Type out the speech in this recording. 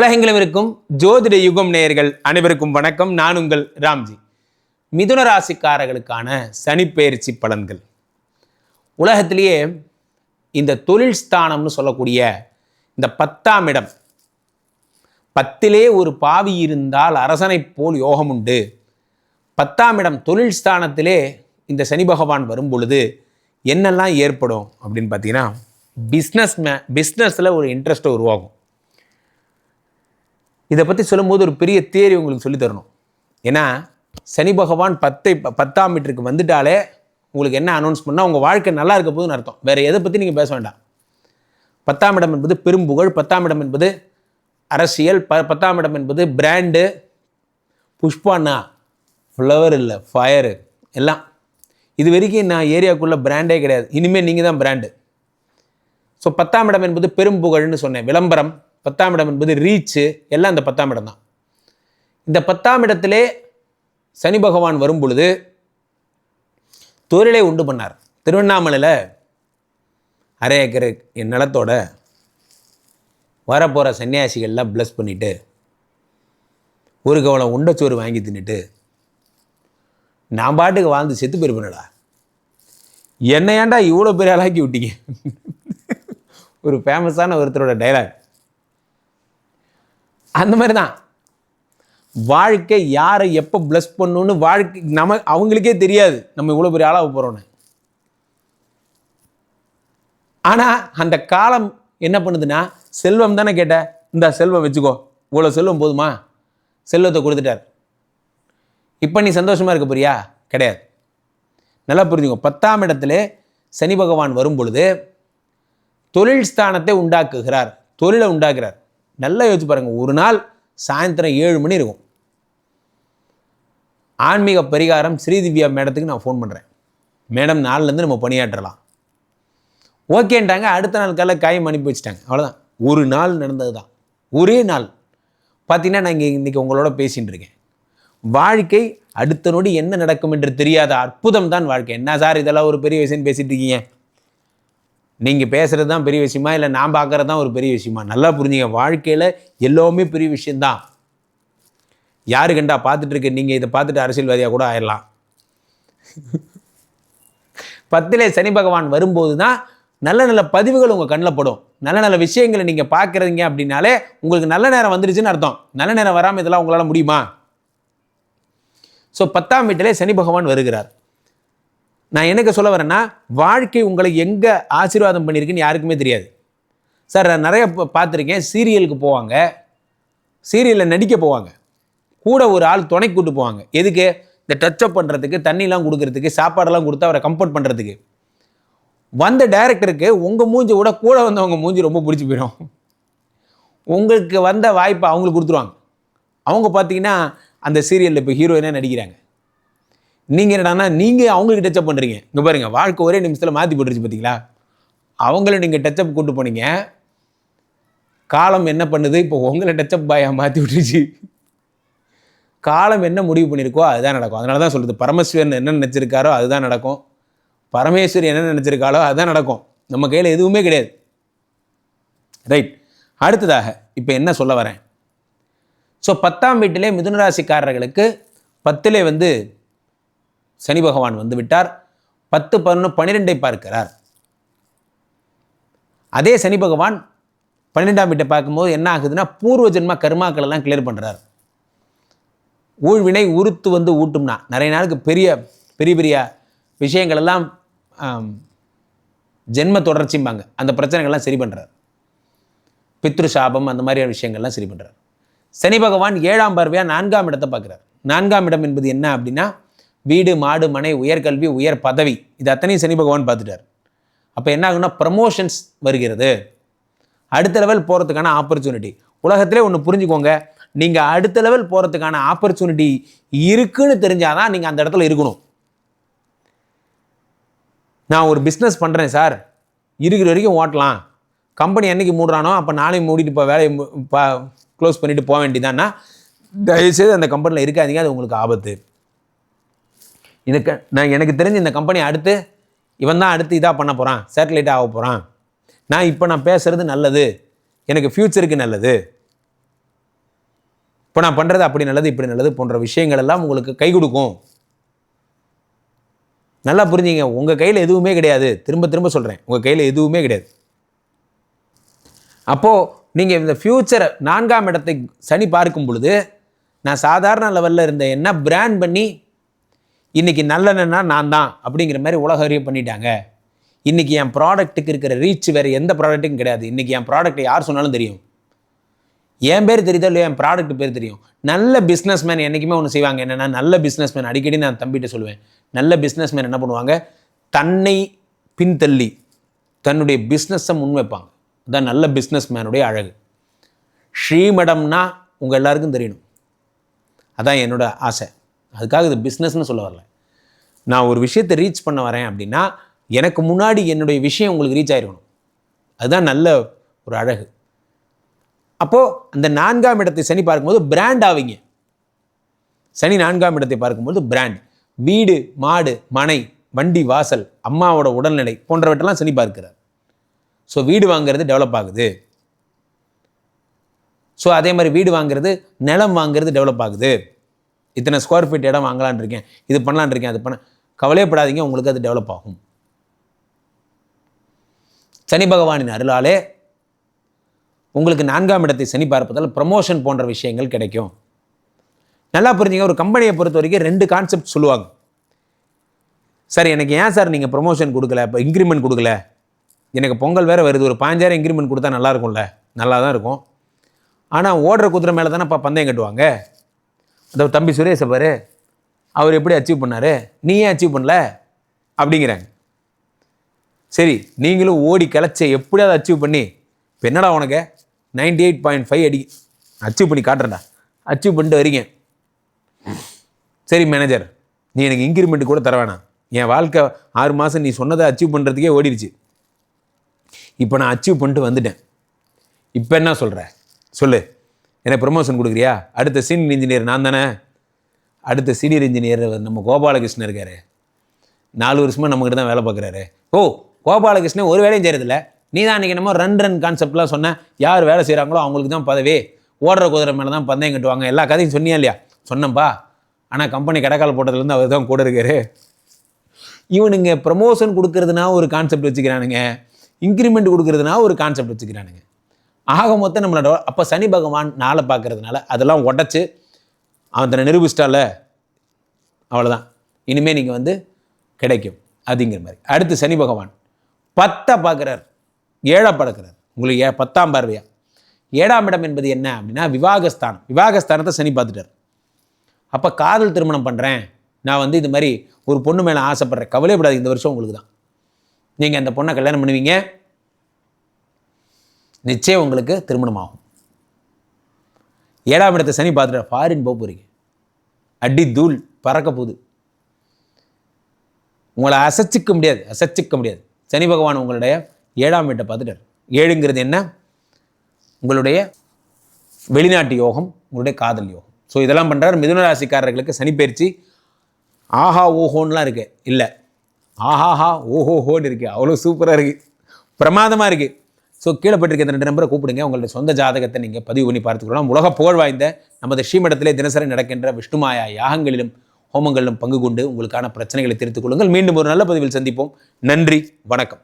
உலகெங்கிலும் இருக்கும் ஜோதிட யுகம் நேயர்கள் அனைவருக்கும் வணக்கம். நான் உங்கள் ராம்ஜி. மிதுன ராசிக்காரர்களுக்கான சனிப்பெயர்ச்சி பலன்கள். உலகத்திலேயே இந்த தொழில் ஸ்தானம்னு சொல்லக்கூடிய இந்த பத்தாம் இடம். பத்திலே ஒரு பாவி இருந்தால் அரசனைப் போல் யோகம் உண்டு. பத்தாம் இடம் தொழில் ஸ்தானத்திலே இந்த சனி பகவான் வரும் பொழுது என்னெல்லாம் ஏற்படும் அப்படின்னு பார்த்தீங்கன்னா பிஸ்னஸ் மே பிஸ்னஸில் ஒரு இன்ட்ரெஸ்ட்டை உருவாகும். இதை பற்றி சொல்லும்போது ஒரு பெரிய தேரி உங்களுக்கு சொல்லித் தரணும் ஏன்னா சனி பகவான் பத்தை ப- பத்தாம் மீட்டருக்கு வந்துட்டாலே உங்களுக்கு என்ன அனௌன்ஸ் பண்ணால் உங்கள் வாழ்க்கை நல்லா இருக்க போதுன்னு அர்த்தம். வேறு எதை பற்றி நீங்கள் பேச வேண்டாம். பத்தாம் இடம் என்பது பெரும்புகழ் பத்தாம் இடம் என்பது அரசியல் ப பத்தாம் இடம் என்பது பிராண்டு புஷ்பாண்ணா ஃப்ளவர் இல்லை ஃபயரு எல்லாம். இது வரைக்கும் நான் ஏரியாவுக்குள்ளே பிராண்டே கிடையாது. இனிமேல் நீங்கள் தான் பிராண்டு ஸோ பத்தாம் இடம் என்பது பெரும்புகழ்னு சொன்னேன். விளம்பரம். பத்தாம் இடம் என்பது ரீச்சு எல்லாம் இந்த பத்தாம் இடம் தான். இந்த பத்தாம் இடத்திலே சனி பகவான் வரும் பொழுது தொழிலை உண்டு பண்ணார். திருவண்ணாமலையில் அரை ஏக்கர் என் நிலத்தோட வரப்போகிற சன்னியாசிகள்லாம் ப்ளஸ் பண்ணிவிட்டு ஒரு கவலம் உண்டச்சோறு வாங்கி தின்னுட்டு நான் பாட்டுக்கு வாழ்ந்து செத்து போயிருப்பேனடா. என்னை ஏன்டா இவ்வளோ பெரிய ஆளாக்கி விட்டீங்க? ஒரு ஃபேமஸான ஒருத்தரோட டைலாக் அந்த மாதிரி தான் வாழ்க்கை யாரை எப்போ ப்ளஸ் பண்ணணும்னு வாழ்க்கை நம்ம அவங்களுக்கே தெரியாது நம்ம இவ்வளோ பெரிய ஆளாக போகிறோன்னு ஆனால் அந்த காலம் என்ன பண்ணுதுன்னா செல்வம் தானே கேட்ட? இந்த செல்வம் வச்சுக்கோ. இவ்வளோ செல்வம் போதுமா? செல்வத்தை கொடுத்துட்டார். இப்போ நீ சந்தோஷமாக இருக்க போறியா? கிடையாது. நல்லா புரிஞ்சுக்கோ. பத்தாம் இடத்துல சனி பகவான் வரும் பொழுது தொழில் ஸ்தானத்தை உண்டாக்குகிறார். தொழிலை உண்டாக்குறார். நல்லா யோசிச்சு பாருங்கள் ஒரு நாள் சாயந்தரம் ஏழு மணி இருக்கும். ஆன்மீக பரிகாரம் ஸ்ரீதிவ்யா மேடத்துக்கு நான் ஃபோன் பண்ணுறேன் மேடம் நாள்லேருந்து நம்ம பணியாற்றலாம். ஓகேன்ட்டாங்க. அடுத்த நாள் காலையில் காயம் அனுப்பி வச்சுட்டாங்க. அவ்வளோதான் ஒரு நாள் நடந்தது தான் ஒரே நாள். பார்த்தீங்கன்னா நான் இங்கே இன்றைக்கி உங்களோட பேசிகிட்டு இருக்கேன். வாழ்க்கை அடுத்த நொடி என்ன நடக்கும் என்று தெரியாத அற்புதம் தான் வாழ்க்கை. என்ன சார் இதெல்லாம் ஒரு பெரிய விஷயம் பேசிகிட்டு இருக்கீங்க? நீங்கள் பேசுகிறது தான் பெரிய விஷயமா இல்லை நான் பார்க்குறது தான் ஒரு பெரிய விஷயமா? நல்லா புரிஞ்சுங்க. வாழ்க்கையில் எல்லாமே பெரிய விஷயந்தான் யாரு கண்டா பார்த்துட்ருக்கு நீங்கள் இதை பார்த்துட்டு அரசியல்வாதியாக கூட ஆயிடலாம் பத்திலே சனி பகவான் வரும்போது தான் நல்ல நல்ல பதிவுகள் உங்கள் கண்ணில் படும். நல்ல நல்ல விஷயங்களை நீங்கள் பார்க்குறீங்க அப்படின்னாலே உங்களுக்கு நல்ல நேரம் வந்துருச்சுன்னு அர்த்தம். நல்ல நேரம் வராமல் இதெல்லாம் உங்களால் முடியுமா? ஸோ பத்தாம் வீட்டிலே சனி பகவான் வருகிறார். நான் எனக்கு சொல்ல வரேன்னா வாழ்க்கை உங்களை எங்கே ஆசீர்வாதம் பண்ணியிருக்குன்னு யாருக்குமே தெரியாது. சார் நான் நிறைய பார்த்துருக்கேன். சீரியலுக்கு போவாங்க. சீரியலில் நடிக்க போவாங்க. கூட ஒரு ஆள் துணை கூட்டு போவாங்க. எதுக்கு? இந்த டச்சப் பண்ணுறதுக்கு தண்ணிலாம் கொடுக்கறதுக்கு சாப்பாடெல்லாம் கொடுத்து அவரை கம்ஃபர்ட் பண்ணுறதுக்கு வந்த டைரக்டருக்கு உங்கள் மூஞ்சி விட கூட வந்தவங்க மூஞ்சி ரொம்ப பிடிச்சி போயிடும். உங்களுக்கு வந்த வாய்ப்பை அவங்களுக்கு கொடுத்துருவாங்க. அவங்க பார்த்தீங்கன்னா அந்த சீரியலில் இப்போ ஹீரோயினாக நடிக்கிறாங்க. நீங்கள் என்னடானா நீங்கள் அவங்களுக்கு டச்சப் பண்ணுறீங்க இங்கே பாருங்க வாழ்க்கை ஒரே நிமிஷத்தில் மாற்றி போட்டுருச்சு பார்த்தீங்களா அவங்கள நீங்கள் டச்சப் கூட்டு போனீங்க. காலம் என்ன பண்ணுது? இப்போ உங்களை டச்சப் பாயாக மாற்றி விட்டுருச்சு. காலம் என்ன முடிவு பண்ணியிருக்கோ அதுதான் நடக்கும். அதனால தான் சொல்லுது பரமேஸ்வரன் என்ன நினச்சிருக்காரோ அதுதான் நடக்கும். பரமேஸ்வரி என்ன நினச்சிருக்காளோ அதுதான் நடக்கும். நம்ம கையில் எதுவுமே கிடையாது. ரைட் அடுத்ததாக இப்போ என்ன சொல்ல வரேன்? ஸோ பத்தாம் வீட்டிலே மிதுன ராசிக்காரர்களுக்கு பத்திலே வந்து சனி பகவான் வந்து விட்டார் பத்து பதினொன்று பன்னிரெண்டை பார்க்கிறார். அதே சனி பகவான் பன்னிரெண்டாம் வீட்டை பார்க்கும்போது என்ன ஆகுதுன்னா பூர்வ ஜென்ம கர்மாக்கள் எல்லாம் கிளியர் பண்ணுறார் ஊழ்வினை உறுத்து வந்து ஊட்டும்னா நிறைய நாளுக்கு பெரிய பெரிய பெரிய விஷயங்கள் எல்லாம் ஜென்ம தொடர்ச்சிம்பாங்க. அந்த பிரச்சனைகள்லாம் சரி பண்ணுறார் பித்ரு சாபம் அந்த மாதிரியான விஷயங்கள்லாம் சரி பண்ணுறார் சனி பகவான் ஏழாம் பார்வையாக நான்காம் இடத்தை பார்க்குறார். நான்காம் இடம் என்பது என்ன அப்படின்னா வீடு மாடு மனை உயர்கல்வி உயர் பதவி. இது அத்தனையும் சனி பகவான் பார்த்துட்டார். அப்போ என்ன ஆகும்னா ப்ரமோஷன்ஸ் வருகிறது. அடுத்த லெவல் போகிறதுக்கான ஆப்பர்ச்சுனிட்டி உலகத்திலே ஒன்று புரிஞ்சுக்கோங்க. நீங்கள் அடுத்த லெவல் போகிறதுக்கான ஆப்பர்ச்சுனிட்டி இருக்குன்னு தெரிஞ்சாதான் நீங்கள் அந்த இடத்துல இருக்கணும். நான் ஒரு பிஸ்னஸ் பண்ணுறேன் சார். இருக்கிற வரைக்கும் ஓட்டலாம். கம்பெனி என்னைக்கு மூடுறானோ அப்போ நானே மூடிட்டு இப்போ வேலையை க்ளோஸ் பண்ணிவிட்டு போக வேண்டியதான்னா தயவுசெய்து அந்த கம்பெனியில் இருக்காதீங்க அது உங்களுக்கு ஆபத்து. இதுக்கு நான் எனக்கு தெரிஞ்சு இந்த கம்பெனி அடுத்து இவன் தான் அடுத்து இதாக பண்ண போகிறான் சேட்டலைட் ஆக போகிறான் நான் இப்போ நான் பேசுகிறது நல்லது. எனக்கு ஃப்யூச்சருக்கு நல்லது. இப்போ நான் பண்ணுறது அப்படி நல்லது இப்படி நல்லது போன்ற விஷயங்கள் எல்லாம் உங்களுக்கு கை கொடுக்கும். நல்லா புரிஞ்சுங்க உங்கள் கையில் எதுவுமே கிடையாது. திரும்ப திரும்ப சொல்கிறேன் உங்கள் கையில் எதுவுமே கிடையாது. அப்போது நீங்கள் இந்த ஃப்யூச்சரை நான்காம் இடத்தை சனி பார்க்கும் பொழுது நான் சாதாரண லெவலில் இருந்த என்ன பிராண்ட் பண்ணி இன்றைக்கி நல்லெண்ணா நான் தான் அப்படிங்கிற மாதிரி உலக அறிவு பண்ணிட்டாங்க. இன்றைக்கி என் ப்ராடக்ட்டுக்கு இருக்கிற ரீச் வேறு எந்த ப்ராடக்ட்டும் கிடையாது. இன்றைக்கி என் ப்ராடக்ட் யார் சொன்னாலும் தெரியும். என் பேர் தெரியுதோ இல்லையோ? என் ப்ராடக்ட் பேர் தெரியும். நல்ல பிஸ்னஸ் மேன் என்றைக்குமே ஒன்று செய்வாங்க. என்னென்னா நல்ல பிஸ்னஸ் மேன் அடிக்கடி நான் தம்பிகிட்ட சொல்லுவேன். நல்ல பிஸ்னஸ் மேன் என்ன பண்ணுவாங்க? தன்னை பின்தள்ளி தன்னுடைய பிஸ்னஸை முன்வைப்பாங்க அதான் நல்ல பிஸ்னஸ் மேனுடைய அழகு. ஸ்ரீமடம்னா உங்கள் எல்லாருக்கும் தெரியணும். அதான் என்னோட ஆசை. அதுக்காக இது பிஸ்னஸ்னு சொல்ல வரல. நான் ஒரு விஷயத்தை ரீச் பண்ண வரேன் அப்படின்னா எனக்கு முன்னாடி என்னுடைய விஷயம் உங்களுக்கு ரீச் ஆகிருக்கணும் அதுதான் நல்ல ஒரு அழகு. அப்போது அந்த நான்காம் இடத்தை சனி பார்க்கும்போது பிராண்ட் ஆவீங்க. சனி நான்காம் இடத்தை பார்க்கும்போது பிராண்ட் வீடு மாடு மனை வண்டி வாசல் அம்மாவோட உடல்நிலை போன்றவற்றெல்லாம் சனி பார்க்கிறார். ஸோ வீடு வாங்குறது டெவலப் ஆகுது. ஸோ அதே மாதிரி வீடு வாங்குறது நிலம் வாங்குறது டெவலப் ஆகுது. இத்தனை ஸ்கொயர் ஃபீட் இடம் வாங்கலான் இருக்கேன் இது பண்ணலான் இருக்கேன் அது பண்ண கவலையப்படாதீங்க உங்களுக்கு அது டெவலப் ஆகும். சனி பகவானின் அருளாலே உங்களுக்கு நான்காம் இடத்தை சனி பார்ப்பதால் ப்ரமோஷன் போன்ற விஷயங்கள் கிடைக்கும். நல்லா புரிஞ்சுங்க ஒரு கம்பெனியை பொறுத்த வரைக்கும் ரெண்டு கான்செப்ட் சொல்லுவாங்க. சார் எனக்கு ஏன் சார் நீங்கள் ப்ரொமோஷன் கொடுக்கல இப்போ இன்க்ரிமெண்ட் கொடுக்கல? எனக்கு பொங்கல் வேறு வருது ஒரு பாஞ்சாயிரம் இன்க்ரிமெண்ட் கொடுத்தா நல்லா இருக்கும்ல? நல்லா தான் இருக்கும். ஆனால் ஓடுற குதிரை மேலே தானே இப்போ பந்தயம் கட்டுவாங்க? அந்த தம்பி சுரேஷை பாரு. அவர் எப்படி அச்சீவ் பண்ணார்? நீ ஏன் அச்சீவ் பண்ணல? அப்படிங்கிறாங்க. சரி நீங்களும் ஓடி கிளச்ச எப்படியாவது அச்சீவ் பண்ணி இப்போ என்னடா உனக்கு? நைன்டி எயிட் பாயிண்ட் ஃபைவ் அடி அச்சீவ் பண்ணி காட்டுறேன்டா அச்சீவ் பண்ணிட்டு வரீங்க. சரி மேனேஜர் நீ எனக்கு இன்க்ரிமெண்ட் கூட தர வேணாம். என் வாழ்க்கை ஆறு மாதம் நீ சொன்னதை அச்சீவ் பண்ணுறதுக்கே ஓடிடுச்சு இப்போ நான் அச்சீவ் பண்ணிட்டு வந்துட்டேன். இப்போ என்ன சொல்கிற சொல்லு. எனக்கு ப்ரொமோஷன் கொடுக்குறியா? அடுத்த சீனியர் இன்ஜினியர் நான் தானே? அடுத்த சீனியர் இன்ஜினியர் நம்ம கோபாலகிருஷ்ணன் இருக்காரு. நாலு வருஷமாக நம்மக்கிட்ட தான் வேலை பார்க்குறாரு. ஓ கோபாலகிருஷ்ணன் ஒரு வேலையும் செய்கிறதில்ல நீ தான் அன்றைக்கி நம்ம ரன் ரன் கான்செப்ட்லாம் சொன்ன. யார் வேலை செய்கிறாங்களோ அவங்களுக்கு தான் பதவி. ஓடுற குதிரை மேலே தான் பந்தயம் கட்டுவாங்க. எல்லா கதையும் சொன்னியா இல்லையா? சொன்னப்பா ஆனால் கம்பெனி கடைக்கால் போட்டதுலேருந்து அவர் தான் கூட இருக்காரு. இவனுங்க ப்ரமோஷன் கொடுக்கறதுனா ஒரு கான்செப்ட் வச்சுக்கிறானுங்க. இன்க்ரிமெண்ட் கொடுக்கறதுனா ஒரு கான்செப்ட் வச்சுக்கிறானுங்க. ஆக மொத்தம் நம்மளோட அப்போ சனி பகவான் நாளை பார்க்கறதுனால அதெல்லாம் உடச்சி அவன் நிரூபிச்சிட்டால அவ்வளோதான் இனிமேல் நீங்கள் வந்து கிடைக்கும் அப்படிங்கிற மாதிரி. அடுத்து சனி பகவான். பத்தை பார்க்குறார். ஏழை படக்கிறார். உங்களுக்கு ஏ பத்தாம் பார்வையா? ஏழாம் இடம் என்பது என்ன அப்படின்னா விவாகஸ்தானம். விவாகஸ்தானத்தை சனி பார்த்துட்டார். அப்போ காதல் திருமணம் பண்ணுறேன் நான் வந்து இது மாதிரி ஒரு பொண்ணு மேலே ஆசைப்பட்றேன். கவலைப்படாது இந்த வருஷம் உங்களுக்கு தான் நீங்கள் அந்த பொண்ணை கல்யாணம் பண்ணுவீங்க. நிச்சயம் உங்களுக்கு திருமணம் ஆகும் ஏழாம் இடத்தை சனி பார்த்துட்டு ஃபாரின் போக போகிறீங்க அடி தூள் பறக்க போகுது. உங்களை அசைச்சிக்க முடியாது. அசைச்சிக்க முடியாது. சனி பகவான் உங்களுடைய ஏழாம் வீட்டை பார்த்துட்டார். ஏழுங்கிறது என்ன? உங்களுடைய வெளிநாட்டு யோகம் உங்களுடைய காதல் யோகம். ஸோ இதெல்லாம் பண்ணுறாரு மிதுன ராசிக்காரர்களுக்கு சனி பயிற்சி ஆஹா ஓஹோன்லாம் இருக்குது இல்லை. ஆஹாஹா ஓஹோஹோன்னு இருக்குது அவ்வளோ சூப்பராக இருக்குது பிரமாதமாக இருக்குது ஸோ கீழே போட்டிருக்க இந்த ரெண்டு நம்பரை கூப்பிடுங்க. உங்களுடைய சொந்த ஜாதகத்தை நீங்கள் பதிவு பண்ணி பார்த்துக்கலாம் உலக புகழ் வாய்ந்த நமது ஸ்ரீமடத்திலே தினசரி நடக்கின்ற விஷ்ணுமாயா யாகங்களிலும் ஹோமங்களிலும் பங்கு கொண்டு உங்களுக்கான பிரச்சனைகளை தீர்த்துக் கொள்ளுங்கள். மீண்டும் ஒரு நல்ல பதிவில் சந்திப்போம். நன்றி. வணக்கம்.